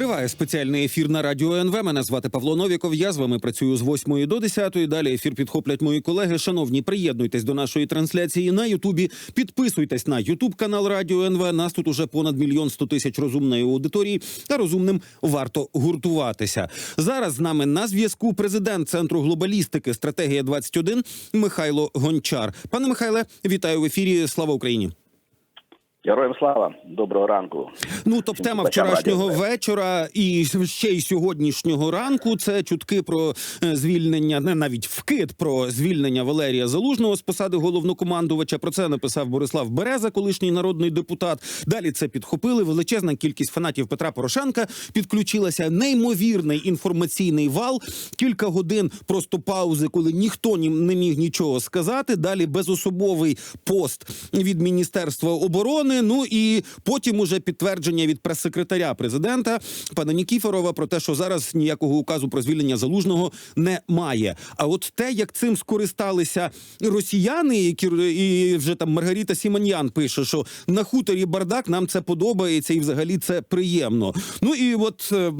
Триває спеціальний ефір на радіо НВ. Мене звати Павло Новіков. Я з вами працюю з 8 до 10. Далі ефір підхоплять мої колеги. Шановні, приєднуйтесь до нашої трансляції на Ютубі. Підписуйтесь на Ютуб канал Радіо НВ. Нас тут уже понад мільйон сто тисяч розумної аудиторії. Та розумним варто гуртуватися. Зараз з нами на зв'язку президент центру глобалістики стратегія 21 Михайло Гончар. Пане Михайле, вітаю в ефірі. Слава Україні. Героям слава, доброго ранку. Ну, топ тема вчорашнього вечора і ще й сьогоднішнього ранку. Це чутки про е, звільнення, не навіть вкид про звільнення Валерія Залужного з посади головнокомандувача. Про це написав Борислав Береза, колишній народний депутат. Далі це підхопили. Величезна кількість фанатів Петра Порошенка підключилася. Неймовірний інформаційний вал. Кілька годин просто паузи, коли ніхто ні- не міг нічого сказати. Далі безособовий пост від міністерства оборони. Ну і потім уже підтвердження від прес-секретаря президента пана Нікіфорова про те, що зараз ніякого указу про звільнення залужного немає. А от те, як цим скористалися росіяни, які і вже там Маргарита Сіманьян пише, що на хуторі бардак нам це подобається, і взагалі це приємно. Ну і от е,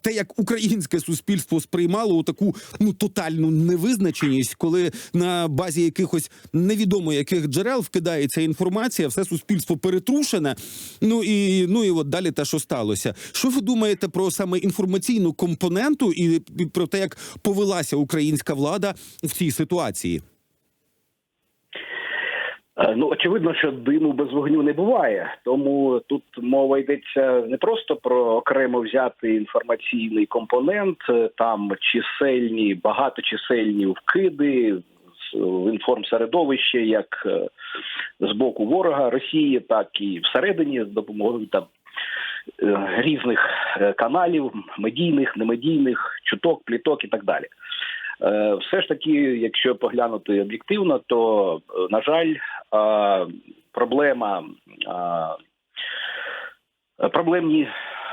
те, як українське суспільство сприймало таку ну тотальну невизначеність, коли на базі якихось невідомо яких джерел вкидається інформація, все суспільство перетрушене. Ну і ну і от далі те, що сталося. Що ви думаєте про саме інформаційну компоненту і, про те, як повелася українська влада в цій ситуації? Е, Ну, очевидно, що диму без вогню не буває. Тому тут мова йдеться не просто про окремо взятий інформаційний компонент, е, там чисельні, багаточисельні вкиди в інформсередовище, як е, з боку ворога Росії, так і всередині з допомогою там е, різних е, каналів, медійних, немедійних, чуток, пліток і так далі. Все ж таки, якщо поглянути об'єктивно, то на жаль, проблема проблемні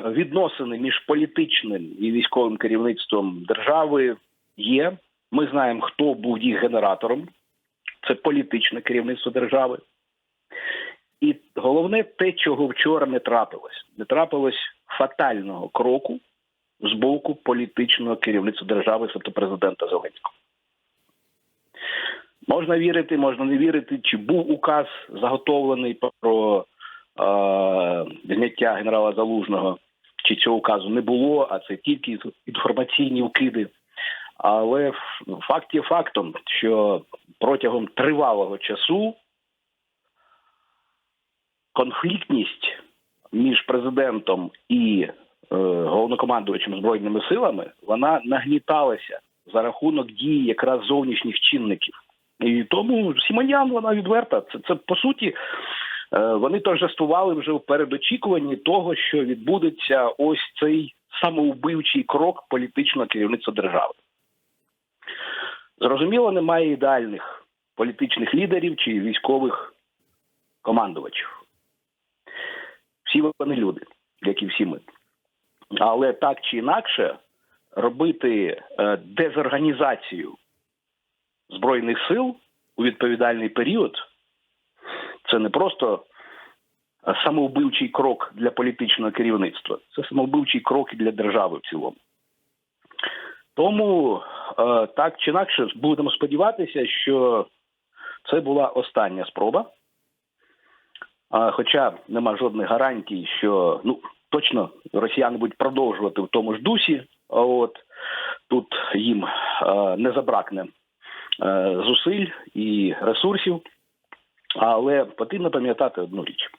відносини між політичним і військовим керівництвом держави є. Ми знаємо, хто був їх генератором. Це політичне керівництво держави. І головне те, чого вчора не трапилось. Не трапилось фатального кроку з боку політичного керівництва держави, тобто президента Зеленського. Можна вірити, можна не вірити, чи був указ заготовлений про е, зняття генерала Залужного, чи цього указу не було, а це тільки інформаційні вкиди. Але факт є фактом, що протягом тривалого часу конфліктність між президентом і е, головнокомандувачем збройними силами вона нагніталася за рахунок дії якраз зовнішніх чинників. І тому Сімонян вона відверта. Це, це по суті. е, Вони торжествували вже в передочікуванні того, що відбудеться ось цей самовбивчий крок політичного керівництва держави. Зрозуміло, немає ідеальних політичних лідерів чи військових командувачів. Всі вони люди, як і всі ми. Але так чи інакше, робити е, дезорганізацію збройних сил у відповідальний період це не просто е, самовбивчий крок для політичного керівництва, це самовбивчий крок і для держави в цілому. Тому е, так чи інакше будемо сподіватися, що це була остання спроба. Хоча нема жодних гарантій, що ну точно росіяни будуть продовжувати в тому ж дусі. От тут їм е, не забракне е, зусиль і ресурсів, але потрібно пам'ятати одну річ.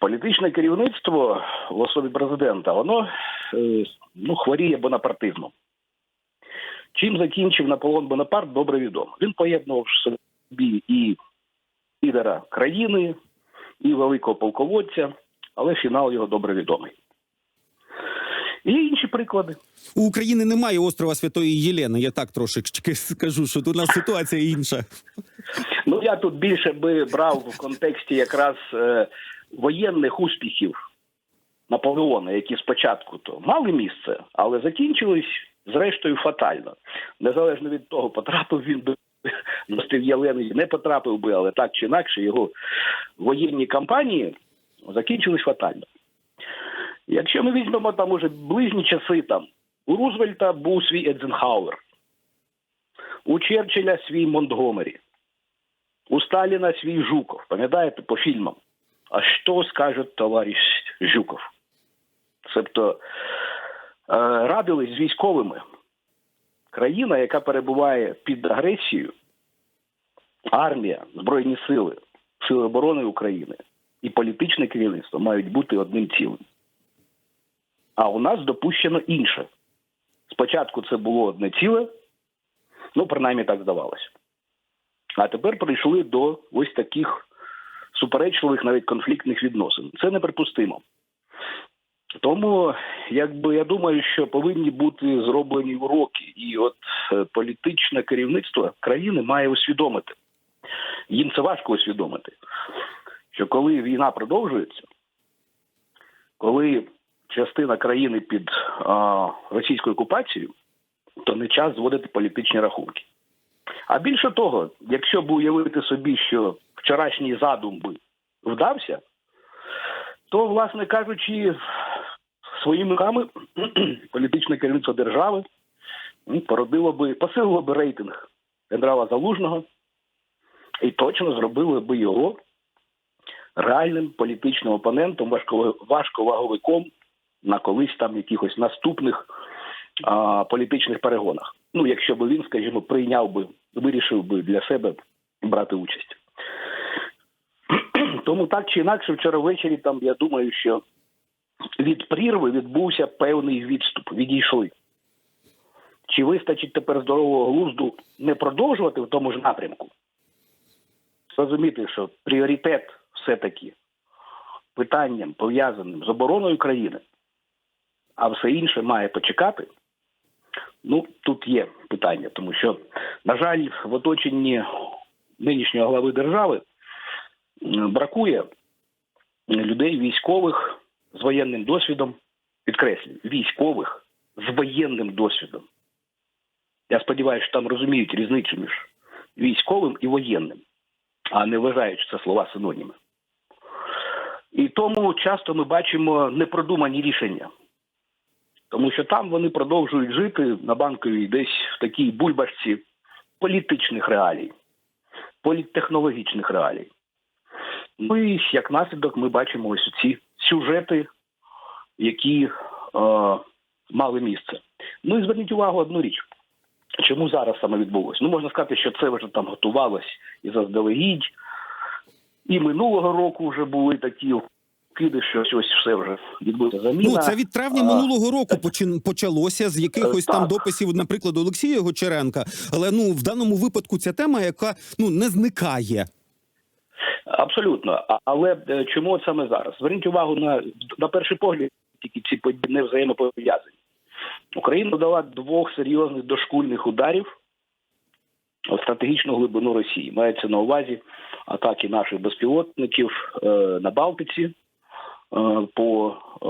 Політичне керівництво в особі президента, воно ну, хворіє бонапартизмом. Чим закінчив Наполеон Бонапарт, добре відомо. Він поєднував в собі і лідера країни, і великого полководця, але фінал його добре відомий. І інші приклади. У України немає острова Святої Єлени. Я так трошечки скажу, що тут у нас ситуація інша. Ну я тут більше би брав в контексті якраз е, воєнних успіхів Наполеона, які спочатку то мали місце, але закінчились зрештою фатально. Незалежно від того, потрапив він до на острів Єлени, не потрапив би, але так чи інакше його воєнні кампанії закінчились фатально. Якщо ми візьмемо там уже ближні часи, там у Рузвельта був свій Едзенхауер, у Черчилля свій Монтгомері, у Сталіна свій Жуков. Пам'ятаєте по фільмам? А що скаже товариш Жуков? Тобто е, радились з військовими. Країна, яка перебуває під агресією, армія, Збройні сили, Сили оборони України і політичне керівництво мають бути одним цілим. А у нас допущено інше. Спочатку це було одне ціле, ну, принаймні так здавалося. А тепер прийшли до ось таких суперечливих, навіть конфліктних відносин. Це неприпустимо. Тому, якби я думаю, що повинні бути зроблені уроки, і от е, політичне керівництво країни має усвідомити. Їм це важко усвідомити, що коли війна продовжується, коли частина країни під а, російською окупацією, то не час зводити політичні рахунки. А більше того, якщо б уявити собі, що вчорашній задум би вдався, то, власне кажучи, своїми руками політичне керівництво держави породило би, посилило би рейтинг генерала Залужного і точно зробило би його реальним політичним опонентом, важковаговиком на колись там якихось наступних а, політичних перегонах. Ну, якщо би він, скажімо, прийняв би, вирішив би для себе брати участь. Тому так чи інакше, вчора ввечері там я думаю, що від прірви відбувся певний відступ, відійшли. Чи вистачить тепер здорового глузду не продовжувати в тому ж напрямку? Розуміти, що пріоритет все-таки питанням пов'язаним з обороною країни, а все інше має почекати. Ну, тут є питання, тому що, на жаль, в оточенні нинішнього глави держави бракує людей військових з воєнним досвідом, підкреслюю, військових з воєнним досвідом. Я сподіваюся, що там розуміють різницю між військовим і воєнним, а не вважають, що це слова синоніми. І тому часто ми бачимо непродумані рішення. Тому що там вони продовжують жити на банковій десь в такій бульбашці політичних реалій, політтехнологічних реалій. Ну і як наслідок ми бачимо ось ці сюжети, які е, мали місце. Ну і зверніть увагу одну річ. Чому зараз саме відбулося? Ну, можна сказати, що це вже там готувалось і заздалегідь, і минулого року вже були такі киди, що ось все вже відбулося заміна. Ну це від травня А, минулого року почин- почалося з якихось Е, там дописів, наприклад, Олексія Гочеренка. Але ну в даному випадку ця тема, яка ну не зникає. Абсолютно. Але е, чому от саме зараз? Зверніть увагу на, на перший погляд, тільки ці події не взаємопов'язані. Україна дала двох серйозних дошкульних ударів у стратегічну глибину Росії. Мається на увазі атаки наших безпілотників е, на Балтиці е, по е,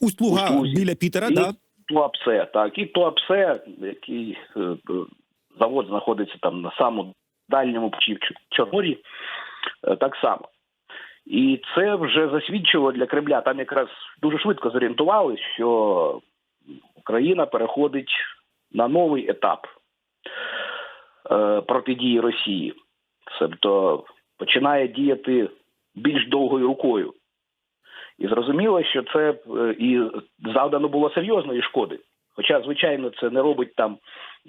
Услуга Услузі. біля Пітера, і да? Туапсе, так, і Туапсе, який е, завод знаходиться там на самому дальньому чи в Чор- Чорнорі, так само. І це вже засвідчило для Кремля. Там якраз дуже швидко зорієнтувалися, що Україна переходить на новий етап е, протидії Росії. Тобто починає діяти більш довгою рукою. І зрозуміло, що це е, і завдано було серйозної шкоди. Хоча, звичайно, це не робить там,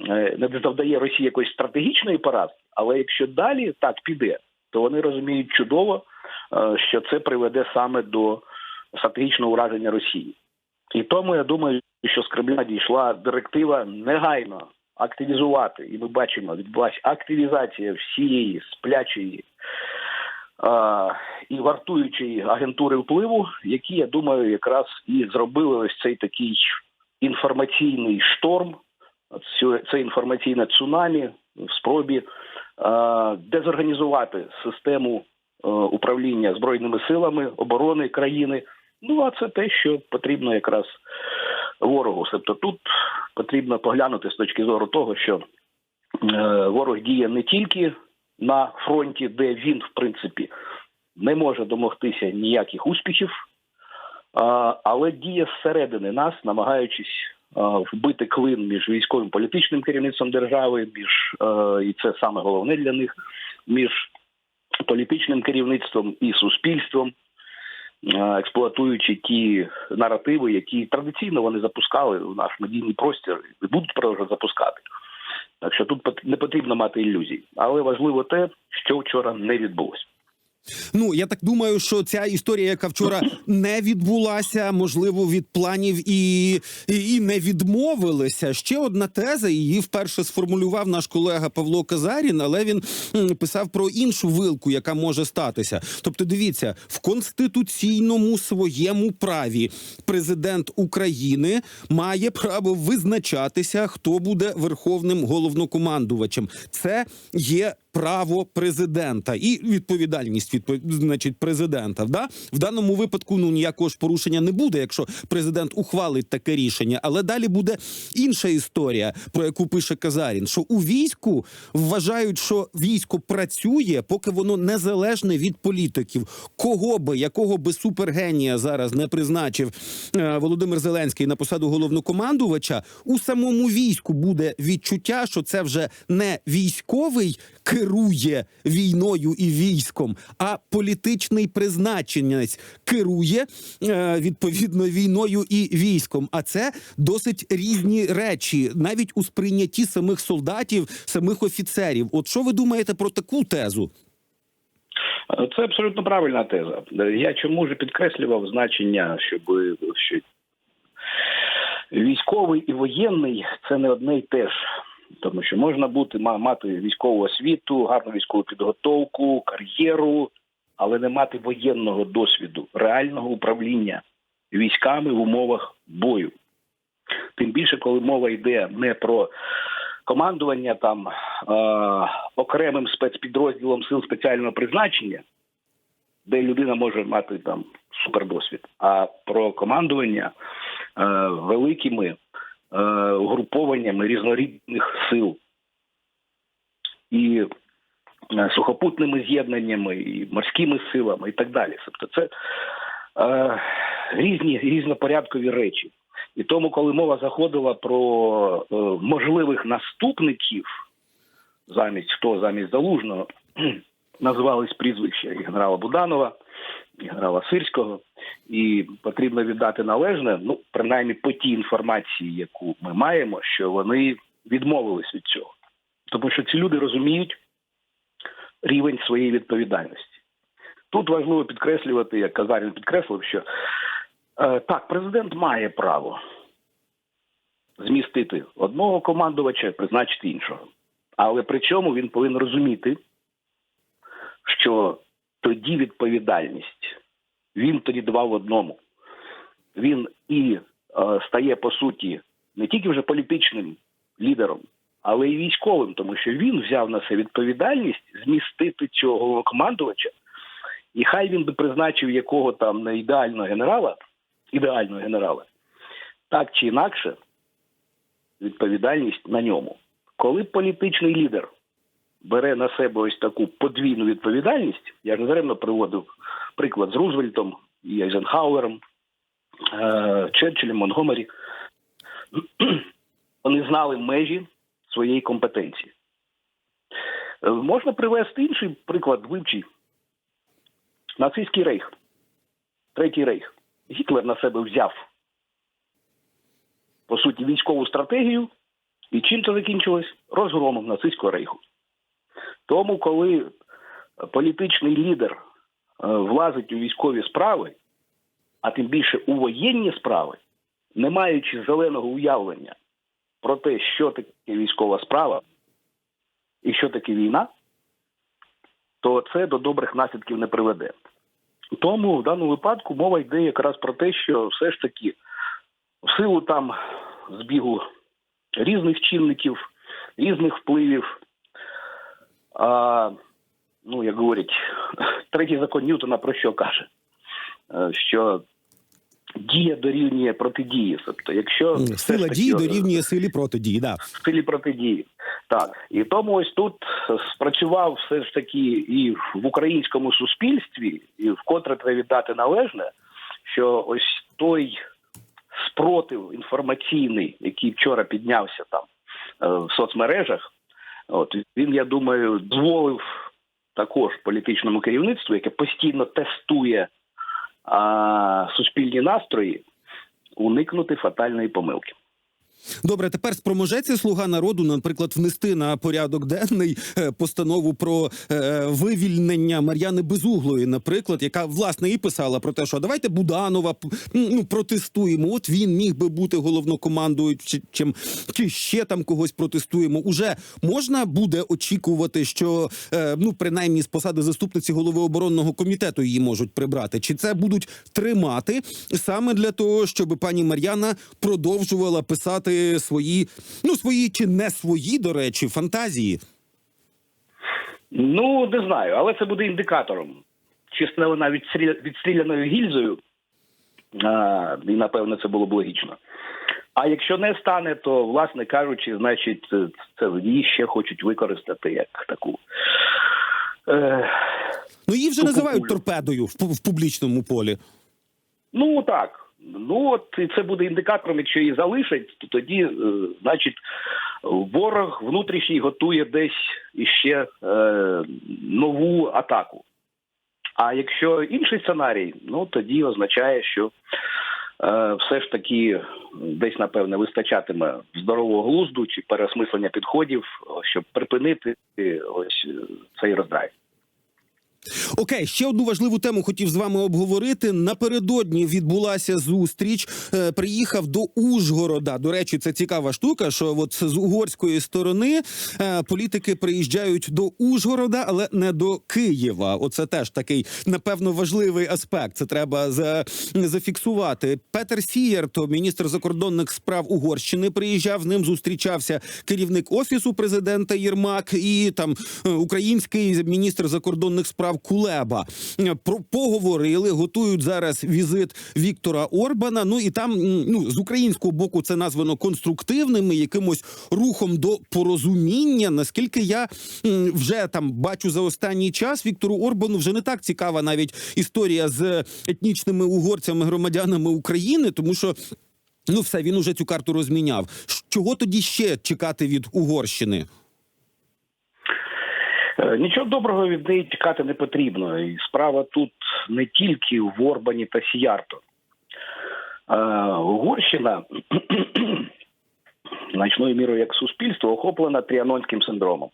е, не завдає Росії якоїсь стратегічної поразки, але якщо далі так піде, то вони розуміють чудово, е, що це приведе саме до стратегічного ураження Росії. І тому я думаю, що з Кремля дійшла директива негайно активізувати, і ми бачимо, відбулася активізація всієї сплячої а, і вартуючої агентури впливу, які, я думаю, якраз і зробили ось цей такий інформаційний шторм, це інформаційне цунамі в спробі дезорганізувати систему е, управління збройними силами оборони країни. Ну а це те, що потрібно якраз ворогу. Тобто тут потрібно поглянути з точки зору того, що е, ворог діє не тільки на фронті, де він, в принципі, не може домогтися ніяких успіхів, але діє зсередини нас, намагаючись вбити клин між військовим політичним керівництвом держави, між е, і це саме головне для них, між політичним керівництвом і суспільством, е, експлуатуючи ті наративи, які традиційно вони запускали в наш медійний простір і будуть продовжувати запускати. Так що тут не потрібно мати ілюзій, але важливо те, що вчора не відбулося. Ну я так думаю, що ця історія, яка вчора не відбулася, можливо, від планів і, і, і не відмовилися. Ще одна теза. Її вперше сформулював наш колега Павло Казарін, але він писав про іншу вилку, яка може статися. Тобто, дивіться, в конституційному своєму праві президент України має право визначатися, хто буде верховним головнокомандувачем. Це є право президента і відповідальність відпо- значить президента. Да? В даному випадку ну ніякого ж порушення не буде, якщо президент ухвалить таке рішення. Але далі буде інша історія, про яку пише Казарін: що у війську вважають, що військо працює, поки воно незалежне від політиків. Кого би якого би супергенія зараз не призначив е, Володимир Зеленський на посаду головнокомандувача, у самому війську буде відчуття, що це вже не військовий керує війною і військом, а політичний призначенець керує е, відповідно війною і військом. А це досить різні речі, навіть у сприйнятті самих солдатів, самих офіцерів. От що ви думаєте про таку тезу? Це абсолютно правильна теза. Я чому ж підкреслював значення, щоб що військовий і воєнний це не одне й те ж. Тому що можна бути мати військову освіту, гарну військову підготовку, кар'єру, але не мати воєнного досвіду, реального управління військами в умовах бою. Тим більше, коли мова йде не про командування там е, окремим спецпідрозділом сил спеціального призначення, де людина може мати там супердосвід, а про командування е, великими е, угрупованнями різнорідних сил і е, сухопутними з'єднаннями, і морськими силами, і так далі. Тобто це е, різні різнопорядкові речі. І тому, коли мова заходила про е, можливих наступників, замість хто замість залужного, називались прізвища генерала Буданова, і генерала Сирського, і потрібно віддати належне, ну принаймні по тій інформації, яку ми маємо, що вони відмовились від цього, тому що ці люди розуміють рівень своєї відповідальності. Тут важливо підкреслювати, як Казарін підкреслив, що Е, Так, президент має право змістити одного командувача, призначити іншого. Але при чому він повинен розуміти, що тоді відповідальність він тоді два в одному. Він і е, стає по суті не тільки вже політичним лідером, але й військовим, тому що він взяв на себе відповідальність змістити цього головнокомандувача, і хай він би призначив якого там не ідеального генерала ідеального генерала, так чи інакше, відповідальність на ньому. Коли політичний лідер бере на себе ось таку подвійну відповідальність, я ж не даремно приводив приклад з Рузвельтом і Айзенхауером, е, Черчиллем, Монгомері, вони знали межі своєї компетенції. Е, Можна привести інший приклад вивчий. Нацистський рейх, третій рейх. Гітлер на себе взяв по суті військову стратегію, і чим це закінчилось? Розгромом нацистського рейху. Тому, коли політичний лідер е, влазить у військові справи, а тим більше у воєнні справи, не маючи зеленого уявлення про те, що таке військова справа і що таке війна, то це до добрих наслідків не приведе. Тому в даному випадку мова йде якраз про те, що все ж таки в силу там збігу різних чинників, різних впливів, а, ну, як говорять, третій закон Ньютона про що каже? Е, Що дія дорівнює протидії. Тобто, якщо Сила дії е, дорівнює силі протидії. Да. в стилі протидії. Так і тому ось тут спрацював все ж таки і в українському суспільстві, і вкотре треба віддати належне, що ось той спротив інформаційний, який вчора піднявся там е, в соцмережах, от він, я думаю, дозволив також політичному керівництву, яке постійно тестує а, суспільні настрої, уникнути фатальної помилки. Добре, тепер спроможеться слуга народу, наприклад, внести на порядок денний е, постанову про е, вивільнення Мар'яни Безуглої, наприклад, яка власне і писала про те, що давайте Буданова ну протестуємо. От він міг би бути головнокомандуючим, чи ще там когось протестуємо. Уже можна буде очікувати, що е, ну принаймні з посади заступниці голови оборонного комітету її можуть прибрати. Чи це будуть тримати саме для того, щоб пані Мар'яна продовжувала писати свої, ну свої чи не свої, до речі, фантазії? Ну, не знаю, але це буде індикатором. Чи стане вона відстріля... відстріляною гільзою, а, і напевно це було б логічно. А якщо не стане, то, власне кажучи, значить, це, це її ще хочуть використати як таку. Е, Ну її вже називають торпедою в, в публічному полі. ну так. Ну от і це буде індикатором, якщо її залишать, то тоді, е, значить, ворог внутрішній готує десь іще е, нову атаку. А якщо інший сценарій, ну тоді означає, що е, все ж таки десь напевне вистачатиме здорового глузду чи переосмислення підходів, щоб припинити е, ось цей роздрай. Окей, ще одну важливу тему хотів з вами обговорити. Напередодні відбулася зустріч. Е, приїхав до Ужгорода. До речі, це цікава штука. Що от з угорської сторони е, політики приїжджають до Ужгорода, але не до Києва. Оце теж такий напевно важливий аспект. Це треба за, зафіксувати. Петер Сієр, то міністр закордонних справ Угорщини, приїжджав з ним. Зустрічався керівник офісу президента Єрмак і там е, український міністр закордонних справ Кулеба. Е, Про поговорили, готують зараз візит Віктора Орбана. Ну і там ну з українського боку це названо конструктивним і якимось рухом до порозуміння. Наскільки я вже там бачу за останній час, Віктору Орбану вже не так цікава навіть історія з етнічними угорцями, громадянами України, тому що. Ну, все, він уже цю карту розміняв. Чого тоді ще чекати від Угорщини? Е, Нічого доброго від неї чекати не потрібно. І справа тут не тільки в Орбані та Сіярто. Е, Угорщина значною мірою як суспільство охоплена тріанонським синдромом.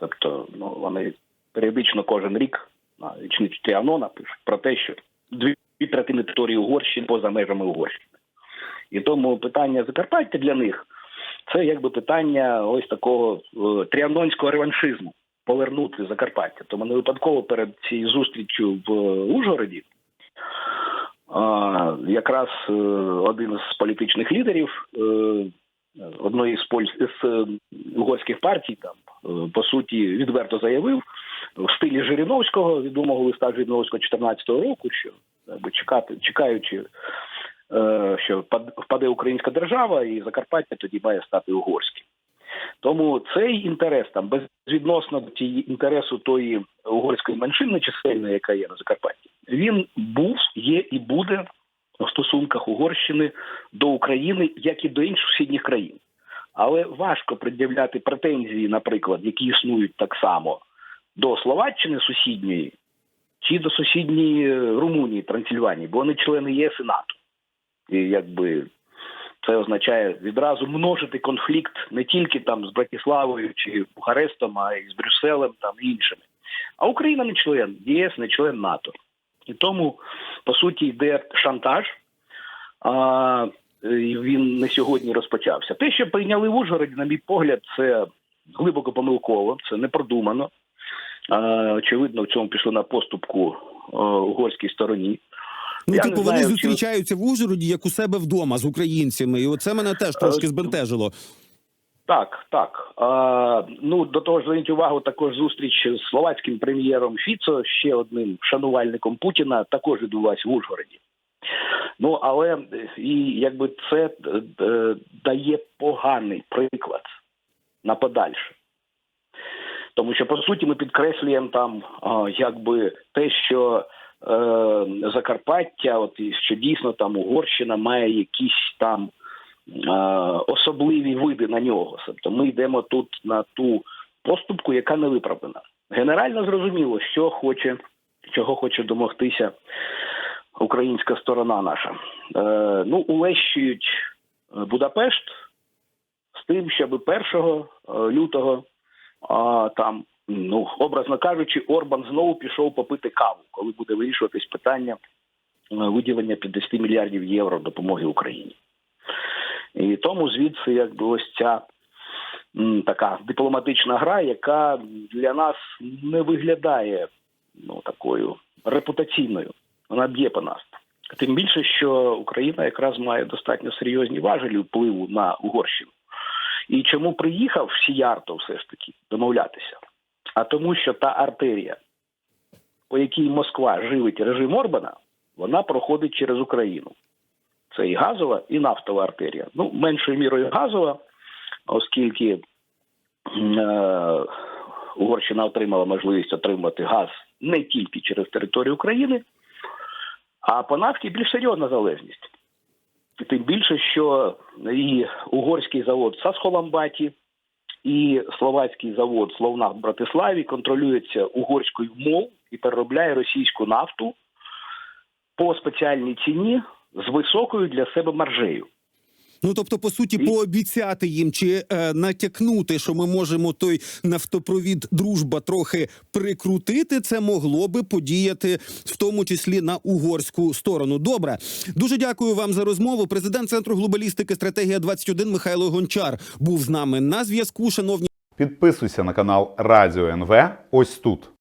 Тобто, ну, вони періодично кожен рік на річницю Тріанона пишуть про те, що дві третини території Угорщини поза межами Угорщини. І тому питання Закарпаття для них це якби питання ось такого е, тріанонського реваншизму повернути Закарпаття. Тому не випадково перед цією зустрічю в Ужгороді а, якраз е, один з політичних лідерів е, одної з поль з е, угорських партій там е, по суті відверто заявив в стилі Жириновського, відомого листа Жириновського 14-го року, що якби чекати, чекаючи, е, що пад- впаде українська держава, і Закарпаття тоді має стати угорським. Тому цей інтерес там безвідносно до інтересу тої угорської меншини чисельної, яка є на Закарпатті, він був, є і буде в стосунках Угорщини до України, як і до інших сусідніх країн. Але важко пред'являти претензії, наприклад, які існують так само до Словаччини сусідньої чи до сусідньої е, Румунії, Трансильванії, бо вони члени ЄС і НАТО. І якби це означає відразу множити конфлікт не тільки там з Братіславою чи Бухарестом, а й з Брюсселем там іншими. А Україна не член ЄС, не член НАТО. І тому, по суті, йде шантаж. А він не сьогодні розпочався. Те, що прийняли в Ужгороді, на мій погляд, це глибоко помилково, це не продумано. А, очевидно, в цьому пішли на поступку е, угорській стороні. Ну, Я типу, вони знаю, чи- зустрічаються в Ужгороді як у себе вдома з українцями, і оце мене теж трошки Е, збентежило. Так, так. А, ну до того ж, зверніть увагу, також зустріч з словацьким прем'єром Фіцо, ще одним шанувальником Путіна, також відбулася в Ужгороді. Ну але е, і якби це е, е, дає поганий приклад на подальше. Тому що по суті ми підкреслюємо там а, якби те, що е, Закарпаття, от і що дійсно там Угорщина має якісь там е, особливі види на нього. Тобто ми йдемо тут на ту поступку, яка не виправдана. Генерально зрозуміло, що хоче, чого хоче домогтися українська сторона наша. Е, ну, улещують е, Будапешт з тим, щоб 1 е, лютого а, там, ну, образно кажучи, Орбан знову пішов попити каву, коли буде вирішуватись питання е, виділення 50 мільярдів євро допомоги Україні. І тому звідси якби ось ця така дипломатична гра, яка для нас не виглядає ну, такою репутаційною. Вона б'є по нас. Тим більше, що Україна якраз має достатньо серйозні важелі впливу на Угорщину. І чому приїхав Сіярто все ж таки домовлятися? А тому, що та артерія, по якій Москва живить режим Орбана, вона проходить через Україну. Це і газова, і нафтова артерія. Ну, меншою мірою газова, оскільки е, Угорщина отримала можливість отримати газ не тільки через територію України, а по нафті більш серйозна залежність. Тим більше, що і угорський завод Сасхоламбаті, і словацький завод Словна в Братиславі контролюється угорською мов і переробляє російську нафту по спеціальній ціні з високою для себе маржею. Ну тобто, по суті, пообіцяти їм чи е, натякнути, що ми можемо той нафтопровід дружба трохи прикрутити, це могло би подіяти в тому числі на угорську сторону. Добре, дуже дякую вам за розмову. Президент центру глобалістики стратегія 21 Михайло Гончар був з нами на зв'язку. Шановні. Підписуйся на канал Радіо НВ ось тут.